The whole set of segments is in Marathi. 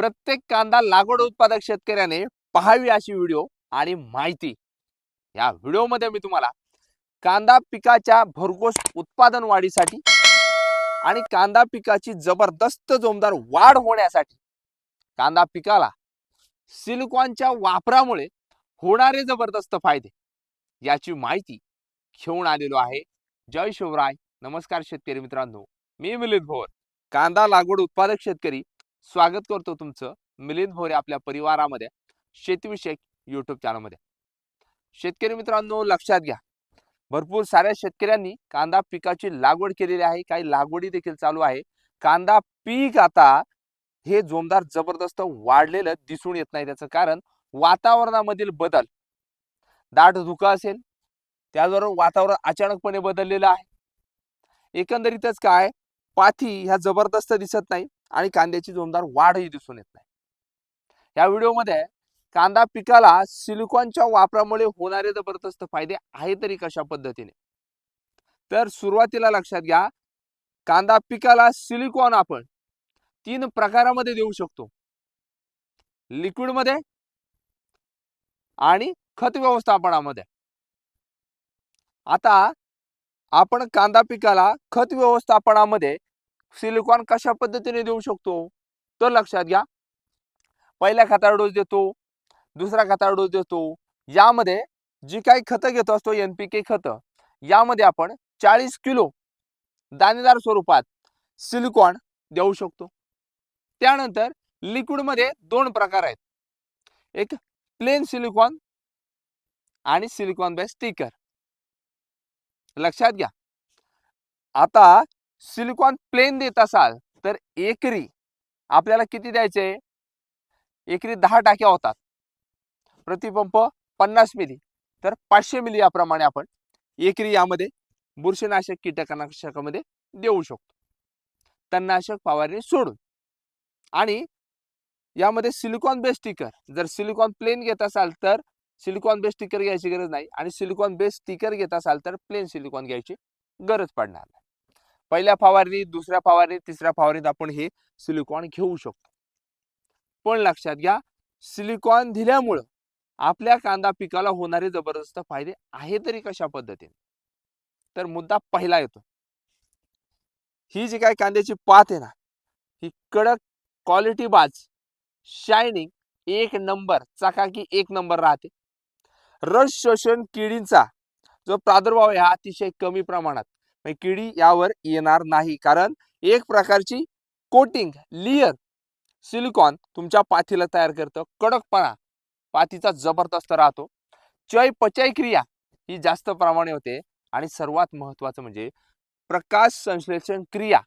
प्रत्येक कांदा लागवड उत्पादक शेतकऱ्याने पाहावी अशी व्हिडिओ आणि माहिती. या व्हिडिओमध्ये मी तुम्हाला कांदा पिकाच्या भरघोस उत्पादन वाढीसाठी आणि कांदा पिकाची जबरदस्त जोमदार वाढ होण्यासाठी कांदा पिकाला सिलिकॉनच्या वापरामुळे होणारे जबरदस्त फायदे याची माहिती घेऊन आलेलो आहे. जय शिवराय. नमस्कार शेतकरी मित्रांनो. मी मिलित भोर. कांदा लागवड उत्पादक शेतकरी स्वागत करतो तुमचं मिलिंद भोरे आपल्या परिवारामध्ये शेतीविषयक युट्यूब चॅनलमध्ये शेतकरी मित्रांनो लक्षात घ्या. भरपूर साऱ्या शेतकऱ्यांनी कांदा पिकाची लागवड केलेली आहे. काही लागवडी देखील चालू आहे. कांदा पीक आता हे जोमदार जबरदस्त वाढलेलं दिसून येत नाही त्याचं कारण वातावरणामधील बदल. दाट धुकं असेल त्याचबरोबर वातावरण अचानकपणे बदललेलं आहे. एकंदरीतच काय? पाथी ह्या जबरदस्त दिसत नाही. आणि कांद्याची जोमदार वाढही दिसून येत नाही. या व्हिडिओमध्ये कांदा पिकाला सिलिकॉनच्या वापरामुळे होणारे जबरदस्त फायदे आहे तरी कशा पद्धतीने? तर सुरुवातीला लक्षात घ्या कांदा पिकाला सिलिकॉन आपण तीन प्रकारामध्ये देऊ शकतो. लिक्विडमध्ये आणि खत व्यवस्थापनामध्ये. आता आपण कांदा पिकाला खत व्यवस्थापनामध्ये सिलिकॉन कशा पद्धतीने देऊ शकतो? तर लक्षात घ्या. पहिल्या खताळ डोस देतो दुसरा खताळ डोस देतो. यामध्ये जी काही खतं घेतो असतो एन पी के खतं यामध्ये आपण चाळीस किलो दाणेदार स्वरूपात सिलिकॉन देऊ शकतो. त्यानंतर लिक्विडमध्ये दोन प्रकार आहेत. एक प्लेन सिलिकॉन आणि सिलिकॉन बाय स्टिकर लक्षात घ्या. आता सिलिकॉन प्लेन देत असाल तर एकरी आपल्याला किती द्यायचे? एकरी दहा टाक्या होतात. प्रतिपंप पन्नास मिली. तर पाचशे मिली याप्रमाणे आपण एकरी यामध्ये बुरशीनाशक कीटकनाशकामध्ये देऊ शकतो. तणनाशक फवारणी सोडून. आणि यामध्ये सिलिकॉन बेस स्टिकर जर सिलिकॉन प्लेन घेत असाल तर सिलिकॉन बेस स्टिकर घ्यायची गरज नाही. आणि सिलिकॉन बेस स्टिकर घेत असाल तर प्लेन सिलिकॉन घ्यायची गरज पडणार नाही. पहिल्या फवारणीत दुसऱ्या फवारणीत तिसऱ्या फवारणीत आपण हे सिलिकॉन घेऊ शकतो. पण लक्षात घ्या सिलिकॉन दिल्यामुळं आपल्या कांदा पिकाला होणारे जबरदस्त फायदे आहे तरी कशा पद्धतीने? तर मुद्दा पहिला येतो. ही जी काय कांद्याची पात आहे ना ही कडक क्वालिटी बाज शायनिंग एक नंबर चकाकी एक नंबर राहते. रस शोषण किडींचा जो प्रादुर्भाव आहे हा अतिशय कमी प्रमाणात किडी यावर येणार नाही. कारण एक प्रकारची कोटिंग लिअर सिलिकॉन तुमच्या पाथीला तयार करतं. कडकपणा पातीचा जबरदस्त राहतो. चय पचय क्रिया ही जास्त प्रमाणे होते. आणि सर्वात महत्वाचं म्हणजे प्रकाश संश्लेषण क्रिया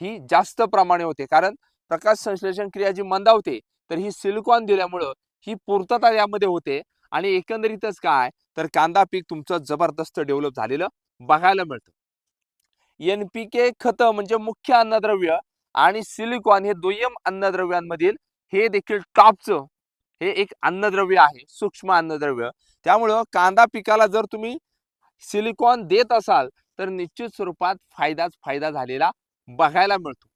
ही जास्त प्रमाणे होते. कारण प्रकाश संश्लेषण क्रिया जी मंदावते तर ही सिलिकॉन दिल्यामुळं ही पूर्तता यामध्ये होते. आणि एकंदरीतच काय तर कांदा पीक तुमचं जबरदस्त डेव्हलप झालेलं बघायला मिळतं. एन पी के खत म्हणजे मुख्य अन्नद्रव्य आणि सिलिकॉन हे दुय्यम अन्नद्रव्यांमधील हे देखील टॉपचं हे एक अन्नद्रव्य आहे सूक्ष्म अन्नद्रव्य. त्यामुळं कांदा पिकाला जर तुम्ही सिलिकॉन देत असाल तर निश्चित स्वरूपात फायदाच फायदा झालेला बघायला मिळतो.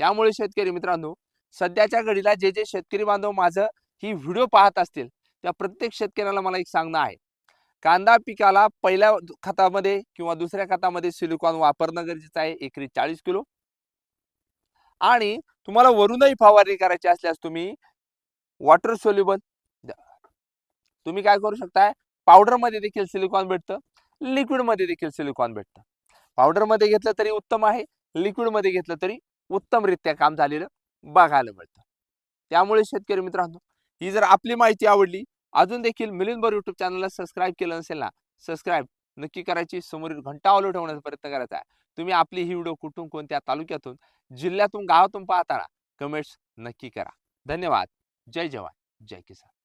त्यामुळे शेतकरी मित्रांनो सध्याच्या घडीला जे जे शेतकरी बांधव माझं ही व्हिडिओ पाहत असतील त्या प्रत्येक शेतकऱ्याला मला एक सांगणं आहे. कांदा पिकाला पहिल्या खतामध्ये किंवा दुसऱ्या खतामध्ये सिलिकॉन वापरणं गरजेचं आहे एकरी चाळीस किलो. आणि तुम्हाला वरूनही फवारणी करायची असल्यास तुम्ही वॉटर सोल्युबल तुम्ही काय करू शकताय? पावडरमध्ये देखील सिलिकॉन भेटतं लिक्विडमध्ये देखील सिलिकॉन भेटतं. पावडरमध्ये घेतलं तरी उत्तम आहे लिक्विडमध्ये घेतलं तरी उत्तमरित्या काम झालेलं बघायला मिळतं. त्यामुळे शेतकरी मित्रांनो ही जर आपली माहिती आवडली अजून देखील मिलिंदभर युट्यूब चॅनलला सबस्क्राईब केलं नसेल ना सबस्क्राईब नक्की करायची. समोरील घंटा ऑलो ठेवण्याचा प्रयत्न करायचा आहे. तुम्ही आपली ही व्हिडिओ कुठून कोणत्या तालुक्यातून जिल्ह्यातून गावातून पाहताना कमेंट्स नक्की करा. धन्यवाद. जय जवान. जय किसान.